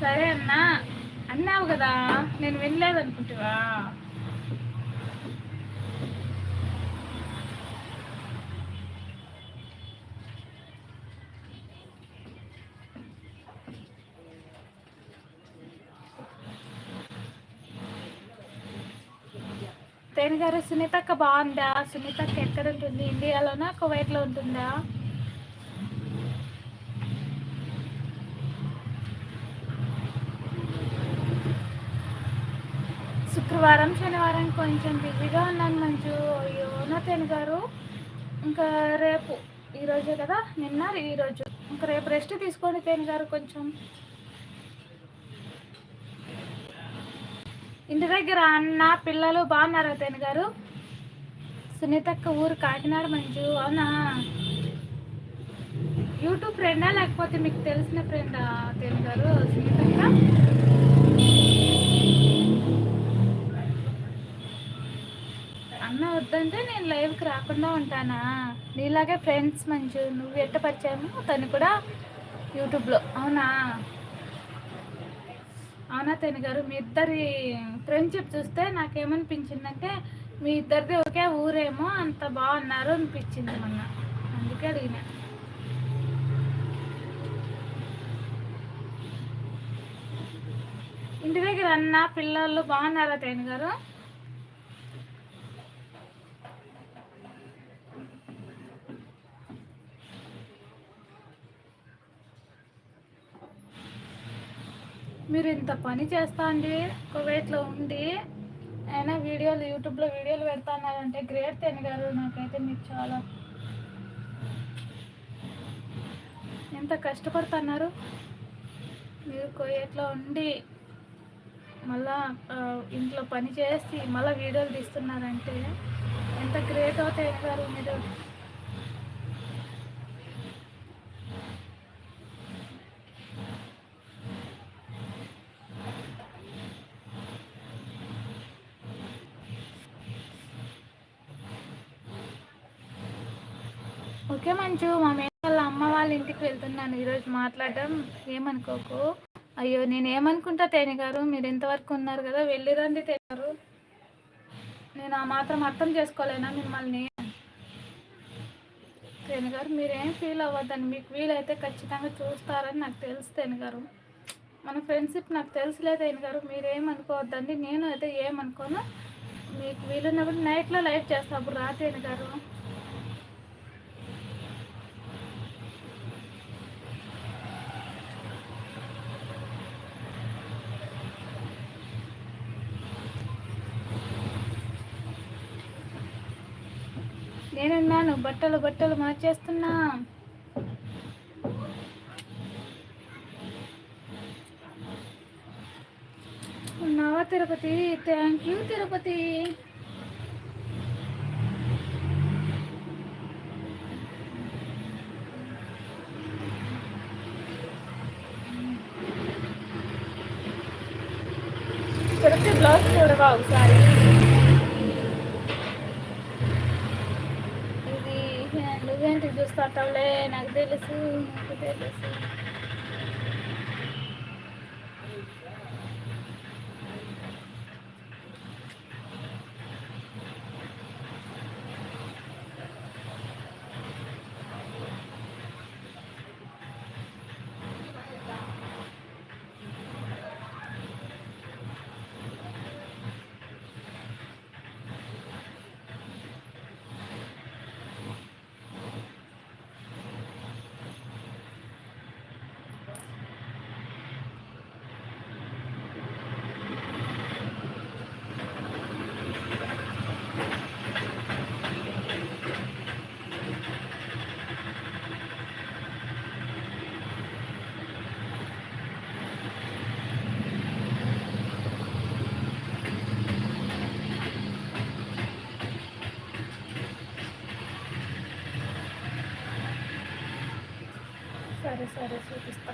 సరే అన్నా. అన్నావు కదా నేను వెళ్ళలేదు అనుకుంటావా తేని గారు సునీతక్క బాగుందా? సునీతక్క ఎక్కడ ఉంటుంది ఇండియాలోనా? కువైట్లో ఉంటుందా? శుక్రవారం శనివారం కొంచెం బిజీగా ఉన్నాను మంచు అయ్యో నా గారు. ఇంకా రేపు ఈరోజే కదా? నిన్న ఈరోజు ఇంకా రేపు రెస్ట్ తీసుకోండి తేని గారు కొంచెం. ఇంటి దగ్గర అన్న పిల్లలు బాగున్నారు తేని గారు? సునీతక్క ఊరు కాకినాడ మంచు అవునా? యూట్యూబ్ ఫ్రెండా లేకపోతే మీకు తెలిసిన ఫ్రెండా తేని గారు సునీతక్క? అన్న వద్దంటే నేను లైవ్కి రాకుండా ఉంటానా? నీలాగే ఫ్రెండ్స్ మంచి నువ్వు ఎట్ట పరిచయము తను కూడా యూట్యూబ్లో. అవునా? అవునా తేని గారు? మీ ఇద్దరి ఫ్రెండ్షిప్ చూస్తే నాకేమనిపించిందంటే మీ ఇద్దరిది ఒకే ఊరేమో అంత బాగున్నారు అనిపించింది మొన్న. అందుకే అడిగిన. ఇంటి దగ్గర అన్న పిల్లలు బాగున్నారా తేని గారు? మీరు ఇంత పని చేస్తా అండి కువైట్లో ఉండి అయినా వీడియోలు యూట్యూబ్లో వీడియోలు పెడతానంటే గ్రేట్ తెని గారు నాకైతే మీకు చాలా ఎంత కష్టపడుతున్నారు. మీరు కువైట్లో ఉండి మళ్ళా ఇంట్లో పని చేసి మళ్ళీ వీడియోలు తీస్తున్నారంటే ఎంత గ్రేట్ అవుతాయి గారు మీరు. ఓకే మంచు మా మేడ వాళ్ళ అమ్మ వాళ్ళ ఇంటికి వెళ్తున్నాను. ఈరోజు మాట్లాడడం ఏమనుకోకు? అయ్యో నేను ఏమనుకుంటా తేని గారు? మీరు ఇంతవరకు ఉన్నారు కదా వెళ్ళిరండి తేని గారు. నేను ఆ మాత్రం అర్థం చేసుకోలేనా మిమ్మల్ని? తేని గారు మీరేం ఫీల్ అవ్వద్దని మీకు వీలైతే ఖచ్చితంగా చూస్తారని నాకు తెలుసు తేని గారు. మన ఫ్రెండ్షిప్ నాకు తెలుసులే తేని గారు. మీరేమనుకోవద్దండి. నేను అయితే ఏమనుకోను? మీకు వీలున్నప్పుడు నైట్లో లైవ్ చేస్తా. అప్పుడు రా తేని గారు. నేనున్నాను బట్టలు బట్టలు మార్చేస్తున్నా. ఉన్నావా Tirupati? Thank you Tirupati. Blouse చూడవా ఒకసారి నువ్వేంటి చూస్తావులే నాకు తెలుసు నాకు తెలుసు. సరే సరే చూపిస్తా.